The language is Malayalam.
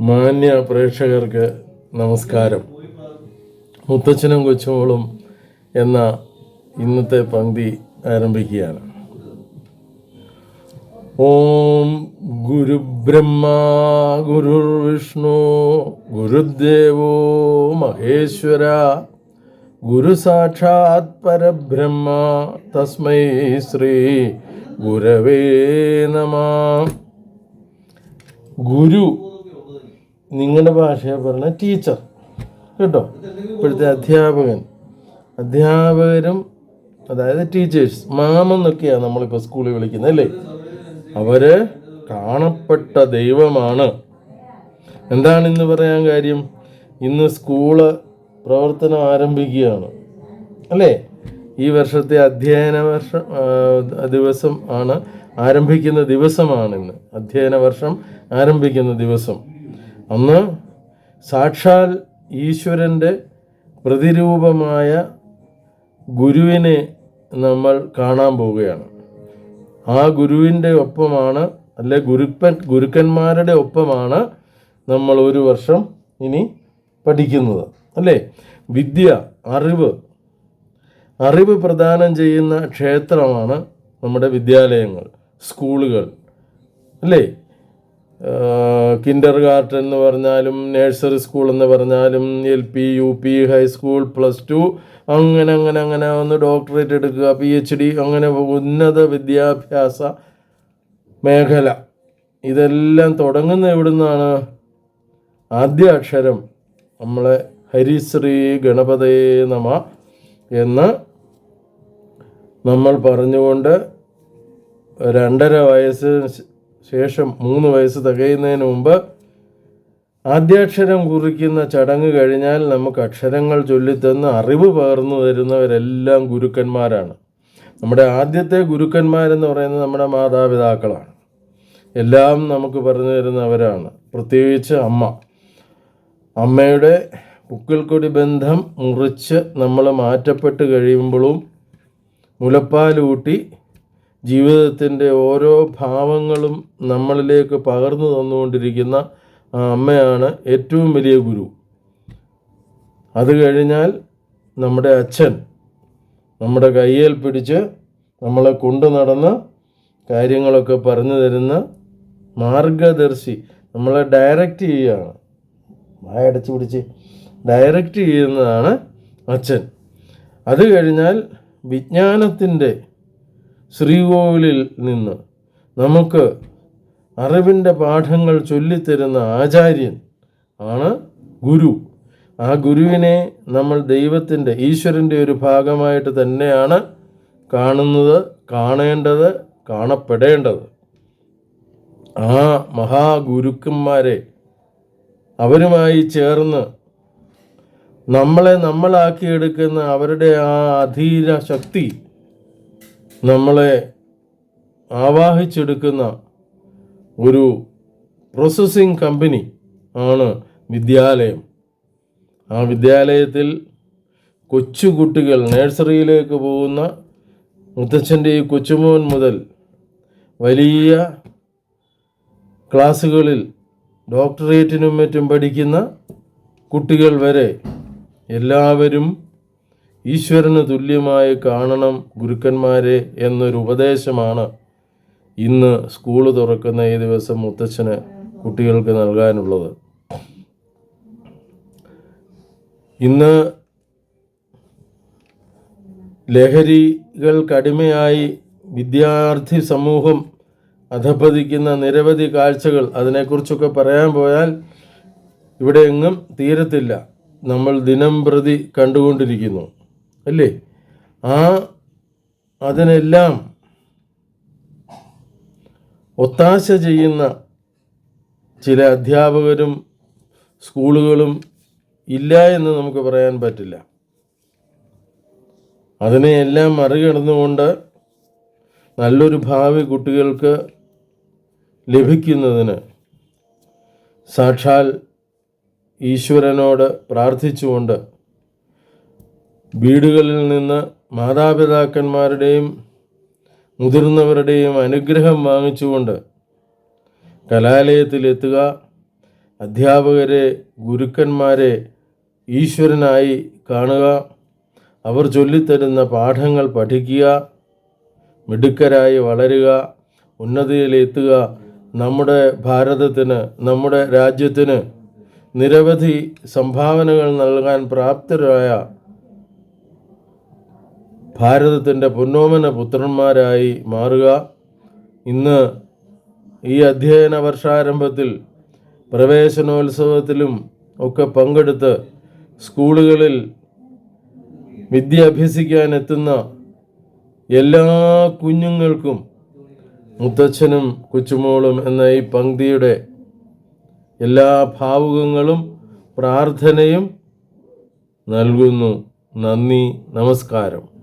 മാന്യ പ്രേക്ഷകർക്ക് നമസ്കാരം. മുത്തച്ഛനും കൊച്ചുമോളും എന്ന ഇന്നത്തെ പങ്ക്തി ആരംഭിക്കുകയാണ്. ഓം ഗുരുബ്രഹ്മ ഗുരുർവിഷ്ണു ഗുരുദേവോ മഹേശ്വര. ഗുരു സാക്ഷാത് പരബ്രഹ്മ. തസ്മൈ ശ്രീ ഗുരവേ നമ. ഗുരു നിങ്ങളുടെ ഭാഷയെ പറഞ്ഞ ടീച്ചർ. കേട്ടോ? ഇപ്പോഴത്തെ അധ്യാപകൻ. അധ്യാപകരും അതായത് ടീച്ചേഴ്സ് മാമെന്നൊക്കെയാണ് നമ്മളിപ്പോൾ സ്കൂളിൽ വിളിക്കുന്നത് അല്ലേ? അവർ കാണപ്പെട്ട ദൈവമാണ്. എന്താണ് ഇന്ന് പറയാൻ കാര്യം? ഇന്ന് സ്കൂൾ പ്രവർത്തനം ആരംഭിക്കുകയാണ്. അല്ലേ? ഈ വർഷത്തെ അധ്യയന വർഷം ദിവസം ആണ് ആരംഭിക്കുന്ന ദിവസമാണ് ഇന്ന് അധ്യയന വർഷം ആരംഭിക്കുന്ന ദിവസം. അന്ന് സാക്ഷാൽ ഈശ്വരന്റെ പ്രതിരൂപമായ ഗുരുവിനെ നമ്മൾ കാണാൻ പോവുകയാണ്. ആ ഗുരുവിന്റെ ഒപ്പമാണ് അല്ലെ ഗുരുപ്പൻ ഗുരുക്കന്മാരുടെ ഒപ്പമാണ് നമ്മൾ ഒരു വർഷം ഇനി പഠിക്കുന്നത് അല്ലേ? വിദ്യ അറിവ് അറിവ് പ്രദാനം ചെയ്യുന്ന ക്ഷേത്രമാണ് നമ്മുടെ വിദ്യാലയങ്ങൾ. സ്കൂളുകൾ അല്ലേ? കിൻഡർ ഗാർട്ടൻ എന്ന് പറഞ്ഞാലും നേഴ്സറി സ്കൂൾ എന്ന് പറഞ്ഞാലും L P U P high school plus two അങ്ങനെ അങ്ങനെ അങ്ങനെ ഒന്ന് ഡോക്ടറേറ്റ് എടുക്കുക പി എച്ച് ഡി അങ്ങനെ ഉന്നത വിദ്യാഭ്യാസ മേഖല. ഇതെല്ലാം തുടങ്ങുന്ന എവിടുന്നാണ്? ആദ്യ അക്ഷരം നമ്മളെ ഹരിശ്രീ ഗണപതേ നമ എന്ന് നമ്മൾ പറഞ്ഞുകൊണ്ട് രണ്ടര വയസ്സിന് ശേഷം മൂന്ന് വയസ്സ് തികയുന്നതിന് മുമ്പ് ആദ്യാക്ഷരം കുറിക്കുന്ന ചടങ്ങ് കഴിഞ്ഞാൽ നമുക്ക് അക്ഷരങ്ങൾ ചൊല്ലിത്തന്ന് അറിവ് പകർന്നു തരുന്നവരെല്ലാം ഗുരുക്കന്മാരാണ്. നമ്മുടെ ആദ്യത്തെ ഗുരുക്കന്മാരെന്ന് പറയുന്നത് നമ്മുടെ മാതാപിതാക്കളാണ്. എല്ലാം നമുക്ക് പറഞ്ഞു തരുന്നവരാണ്. പ്രത്യേകിച്ച് അമ്മ. അമ്മയുടെ ഉക്കിൽക്കൊടി ബന്ധം മുറിച്ച് നമ്മൾ മാറ്റപ്പെട്ട് കഴിയുമ്പോഴും മുലപ്പാലൂട്ടി ജീവിതത്തിന്റെ ഓരോ ഭാവങ്ങളും നമ്മളിലേക്ക് പകർന്നു തന്നുകൊണ്ടിരിക്കുന്ന ആ അമ്മയാണ് ഏറ്റവും വലിയ ഗുരു. അത് കഴിഞ്ഞാൽ നമ്മുടെ അച്ഛൻ നമ്മുടെ കയ്യിൽ പിടിച്ച് നമ്മളെ കൊണ്ടു നടന്ന് കാര്യങ്ങളൊക്കെ പറഞ്ഞു തരുന്ന മാർഗദർശി നമ്മളെ ഡയറക്റ്റ് ചെയ്യുകയാണ്. വായടച്ച് പിടിച്ച് ഡയറക്റ്റ് ചെയ്യുന്നതാണ് അച്ഛൻ. അത് കഴിഞ്ഞാൽ വിജ്ഞാനത്തിന്റെ ശ്രീകോവിലിൽ നിന്ന് നമുക്ക് അറിവിന്റെ പാഠങ്ങൾ ചൊല്ലിത്തരുന്ന ആചാര്യൻ ആണ് ഗുരു. ആ ഗുരുവിനെ നമ്മൾ ദൈവത്തിന്റെ ഈശ്വരന്റെ ഒരു ഭാഗമായിട്ട് തന്നെയാണ് കാണുന്നത് കാണേണ്ടത് കാണപ്പെടേണ്ടത്. ആ മഹാഗുരുക്കന്മാരെ അവരുമായി ചേർന്ന് നമ്മളെ നമ്മളാക്കിയെടുക്കുന്ന അവരുടെ ആ അധീര ശക്തി നമ്മളെ ആവാഹിച്ചെടുക്കുന്ന ഒരു പ്രോസസ്സിംഗ് കമ്പനി ആണ് വിദ്യാലയം. ആ വിദ്യാലയത്തിൽ കൊച്ചുകുട്ടികൾ നഴ്സറിയിലേക്ക് പോകുന്ന മുത്തച്ഛന്റെ ഈ കൊച്ചുമോൻ മുതൽ വലിയ ക്ലാസ്സുകളിൽ ഡോക്ടറേറ്റിനും മറ്റും പഠിക്കുന്ന കുട്ടികൾ വരെ എല്ലാവരും ഈശ്വരന് തുല്യമായി കാണണം ഗുരുക്കന്മാരെ എന്നൊരു ഉപദേശമാണ് ഇന്ന് സ്കൂൾ തുറക്കുന്ന ഈ ദിവസം മുത്തച്ഛന് കുട്ടികൾക്ക് നൽകാനുള്ളത്. ഇന്ന് ലഹരികൾക്കടിമയായി വിദ്യാർത്ഥി സമൂഹം അധപ്പതിക്കുന്ന നിരവധി കാഴ്ചകൾ അതിനെക്കുറിച്ചൊക്കെ പറയാൻ പോയാൽ ഇവിടെ എങ്ങും തീരത്തില്ല. നമ്മൾ ദിനം പ്രതി കണ്ടുകൊണ്ടിരിക്കുന്നു. അല്ലേ? ആ അതിനെല്ലാം ഒത്താശ ചെയ്യുന്ന ചില അധ്യാപകരും സ്കൂളുകളും ഇല്ല എന്ന് നമുക്ക് പറയാൻ പറ്റില്ല. അതിനെയെല്ലാം മറികടന്നുകൊണ്ട് നല്ലൊരു ഭാവി കുട്ടികൾക്ക് ലഭിക്കുന്നതിന് സാക്ഷാൽ ഈശ്വരനോട് പ്രാർത്ഥിച്ചുകൊണ്ട് വീടുകളിൽ നിന്ന് മാതാപിതാക്കന്മാരുടെയും മുതിർന്നവരുടെയും അനുഗ്രഹം വാങ്ങിച്ചുകൊണ്ട് കലാലയത്തിലെത്തുക അധ്യാപകരെ ഗുരുക്കന്മാരെ ഈശ്വരനായി കാണുക അവർ ചൊല്ലിത്തരുന്ന പാഠങ്ങൾ പഠിക്കുക മിടുക്കരായി വളരുക ഉന്നതിയിലെത്തുക നമ്മുടെ ഭാരതത്തിന് നമ്മുടെ രാജ്യത്തിന് നിരവധി സംഭാവനകൾ നൽകാൻ പ്രാപ്തരായ ഭാരതത്തിന്റെ പൊന്നോമന പുത്രന്മാരായി മാറുക. ഇന്ന് ഈ അധ്യയന വർഷാരംഭത്തിൽ പ്രവേശനോത്സവത്തിലും ഒക്കെ പങ്കെടുത്ത് സ്കൂളുകളിൽ വിദ്യ അഭ്യസിക്കാൻ എത്തുന്ന എല്ലാ കുഞ്ഞുങ്ങൾക്കും മുത്തച്ഛനും കൊച്ചുമോളും എന്ന ഈ പങ്ക്തിയുടെ എല്ലാ ഭാവുകങ്ങളും പ്രാർത്ഥനയും നൽകുന്നു. നന്ദി നമസ്കാരം.